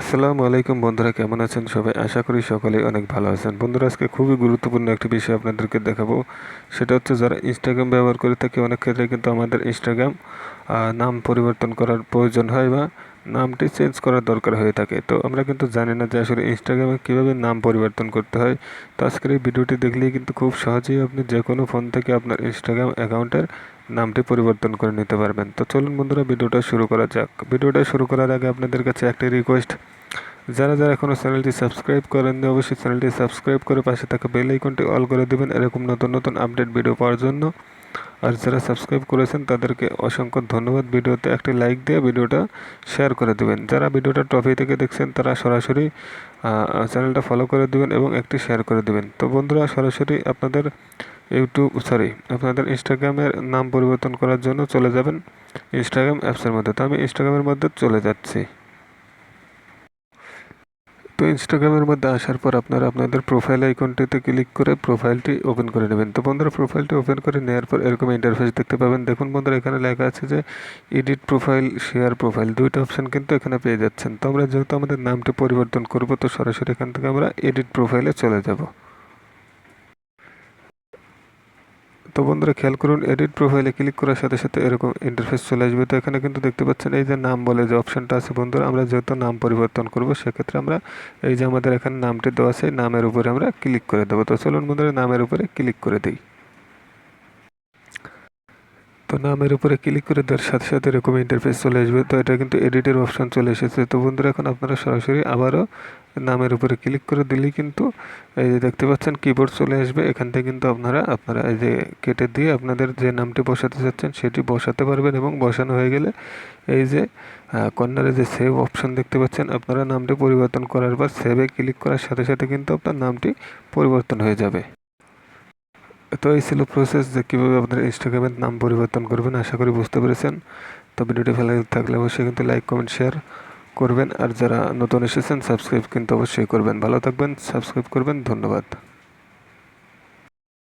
আসসালামু আলাইকুম বন্ধুরা, কেমন আছেন সবাই? আশা করি সকলে অনেক ভালো আছেন। বন্ধুরা, আজকে খুবই গুরুত্বপূর্ণ একটি বিষয় আপনাদেরকে দেখাবো। সেটা হচ্ছে যারা ইনস্টাগ্রাম ব্যবহার করে থাকে, অনেক ক্ষেত্রে কিন্তু আমাদের ইনস্টাগ্রাম নাম পরিবর্তন করার প্রয়োজন হয় বা নামটি চেঞ্জ করার দরকার হয়ে থাকে। তো আমরা কিন্তু জানি না যে আসলে ইনস্টাগ্রামে কীভাবে নাম পরিবর্তন করতে হয়। তো আজকের এই ভিডিওটি দেখলেই কিন্তু খুব সহজেই আপনি যে কোনো ফোন থেকে আপনার ইনস্টাগ্রাম অ্যাকাউন্টের নামটি পরিবর্তন করে নিতে পারবেন। তো চলুন বন্ধুরা, ভিডিওটা শুরু করা যাক। ভিডিওটা শুরু করার আগে আপনাদের কাছে একটি রিকোয়েস্ট যারা যারা এখনও চ্যানেলটি সাবস্ক্রাইব করেননি, অবশ্যই চ্যানেলটি সাবস্ক্রাইব করে পাশে থাকা বেল আইকনটি অল করে দেবেন। এরকম নতুন নতুন আপডেট ভিডিও পাওয়ার জন্য। আর যারা সাবস্ক্রাইব করেছেন তাদেরকে অসংখ্য ধন্যবাদ। ভিডিওতে একটি লাইক দিয়ে ভিডিওটা শেয়ার করে দেবেন। যারা ভিডিওটা টপি থেকে দেখছেন, তারা সরাসরি চ্যানেলটা ফলো করে দেবেন এবং একটি শেয়ার করে দেবেন। তো বন্ধুরা, সরাসরি আপনাদের ইউটিউব সরি আপনাদের ইনস্টাগ্রামের নাম পরিবর্তন করার জন্য চলে যাবেন ইনস্টাগ্রাম অ্যাপসের মধ্যে। তো আমি ইনস্টাগ্রামের মধ্যে চলে যাচ্ছি। তো ইনস্টাগ্রামের মধ্যে আসার পর আপনারা আপনাদের প্রোফাইল আইকনটিতে ক্লিক করে প্রোফাইলটি ওপেন করে নেবেন। তো বন্ধুরা প্রোফাইলটি ওপেন করে নেওয়ার পর এরকম ইন্টারফেস দেখতে পাবেন। দেখুন বন্ধুরা, এখানে লেখা আছে যে এডিট প্রোফাইল শেয়ার প্রোফাইল দুইটা অপশান কিন্তু এখানে পেয়ে যাচ্ছেন। তো আমরা যেহেতু আমাদের নামটি পরিবর্তন করব, তো সরাসরি এখান থেকে আমরা এডিট প্রোফাইলে চলে যাব। তো বন্ধুরা খেয়াল করুন এডিট প্রোফাইলে ক্লিক করার সাথে সাথে এরকম ইন্টারফেস চলে আসবে। তো এখানে কিন্তু দেখতে পাচ্ছেন এই যে নাম বলে যে অপশানটা আছে বন্ধুরা, আমরা যেহেতু নাম পরিবর্তন করব, সেক্ষেত্রে আমরা এই যে আমাদের এখানে নামটি দেওয়া আছে নামের উপরে আমরা ক্লিক করে দেবো। তো চলুন বন্ধুরা, নামের উপরে ক্লিক করে দিই। তো নামের উপরে ক্লিক করে দেওয়ার সাথে সাথে এরকম ইন্টারফেস চলে আসবে। তো এটা কিন্তু এডিটের অপশান চলে এসেছে। তো বন্ধুরা, এখন আপনারা সরাসরি আবারও নামের উপরে ক্লিক করে দিলেই কিন্তু এই যে দেখতে পাচ্ছেন কিবোর্ড চলে আসবে। এখান থেকে কিন্তু আপনারা আপনারা এই যে কেটে দিয়ে আপনাদের যে নামটি বসাতে চাচ্ছেন সেটি বসাতে পারবেন এবং বসানো হয়ে গেলে এই যে কর্নারে যে সেভ অপশান দেখতে পাচ্ছেন, আপনারা নামটি পরিবর্তন করার পর সেভে ক্লিক করার সাথে সাথে কিন্তু আপনার নামটি পরিবর্তন হয়ে যাবে। তো এই ছিল প্রসেস যে কীভাবে আপনার ইনস্টাগ্রামের নাম পরিবর্তন করবেন, আশা করি বুঝতে পেরেছেন। তো ভিডিওটি ভালো থাকলে অবশ্যই কিন্তু লাইক কমেন্ট শেয়ার করবেন। আর যারা নতুন এসেছেন সাবস্ক্রাইব কিন্তু অবশ্যই করবেন। ভালো থাকবেন সাবস্ক্রাইব করবেন। ধন্যবাদ।